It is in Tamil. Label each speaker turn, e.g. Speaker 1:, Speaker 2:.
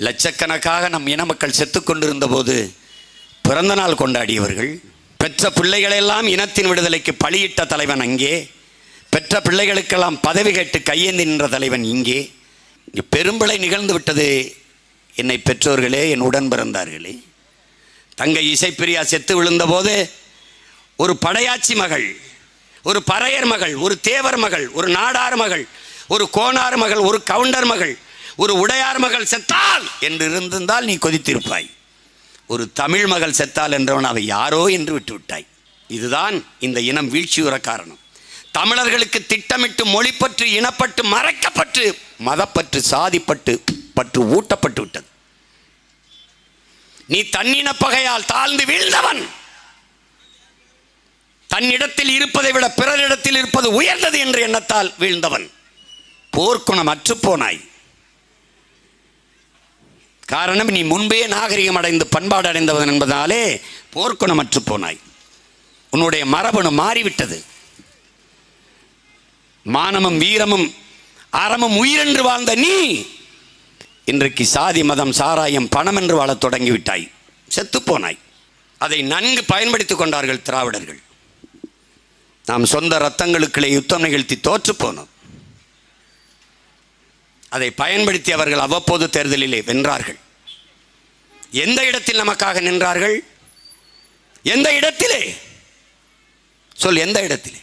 Speaker 1: லட்சக்கணக்காக நம் இன மக்கள் செத்து கொண்டிருந்த போது பிறந்த நாள் கொண்டாடியவர்கள் பெற்ற பிள்ளைகளெல்லாம் இனத்தின் விடுதலைக்கு பலியிட்ட தலைவன் அங்கே பெற்ற பிள்ளைகளுக்கெல்லாம் பதவி கேட்டு கையேந்தி நின்ற தலைவன் இங்கே. பெரும்பளை பெரும்பிழை நிகழ்ந்து விட்டது. என்னை பெற்றோர்களே என் உடன் பிறந்தார்களே. தங்கை இசைப்பிரியா செத்து விழுந்தபோது ஒரு படையாச்சி மகள் ஒரு பறையர் மகள் ஒரு தேவர் மகள் ஒரு நாடார் மகள் ஒரு கோனார் மகள் ஒரு கவுண்டர் மகள் ஒரு உடையார் மகள் செத்தால் என்று இருந்திருந்தால் நீ கொதித்திருப்பாய். ஒரு தமிழ் மகள் செத்தால் என்றவன் அவை யாரோ என்று விட்டுவிட்டாய். இதுதான் இந்த இனம் வீழ்ச்சியுற காரணம். தமிழர்களுக்கு திட்டமிட்டு மொழிப்பற்று இனப்பட்டு மறைக்கப்பட்டு மதப்பற்று சாதிப்பட்டு பற்று ஊட்டப்பட்டு விட்டது. நீ தன்னின பகையால் தாழ்ந்து வீழ்ந்தவன். தன்னிடத்தில் இருப்பதை விட பிறரிடத்தில் இருப்பது உயர்ந்தது என்ற எண்ணத்தால் வீழ்ந்தவன். போர்க்குணம் அற்றுப்போனாய். காரணம் நீ முன்பே நாகரிகம் அடைந்து பண்பாடு அடைந்தவன் என்பதாலே போர்க்குணம் அற்றுப்போனாய் உன்னுடைய மரபணு மாறிவிட்டது. மானமும் வீரமும் அறமும் உயிரென்று வாழ்ந்த நீ இன்றைக்கு சாதி மதம் சாராயம் பணம் என்று வாழத் தொடங்கிவிட்டாய். செத்துப்போனாய் அதை நன்கு பயன்படுத்திக் கொண்டார்கள் திராவிடர்கள். நாம் சொந்த ரத்தங்களுக்குள்ளே யுத்தம் நிகழ்த்தி தோற்று போனோம். அதை பயன்படுத்தி அவர்கள் அவ்வப்போது தேர்தலிலே வென்றார்கள். எந்த இடத்தில் நமக்காக நின்றார்கள்? எந்த இடத்திலே? சொல் எந்த இடத்திலே?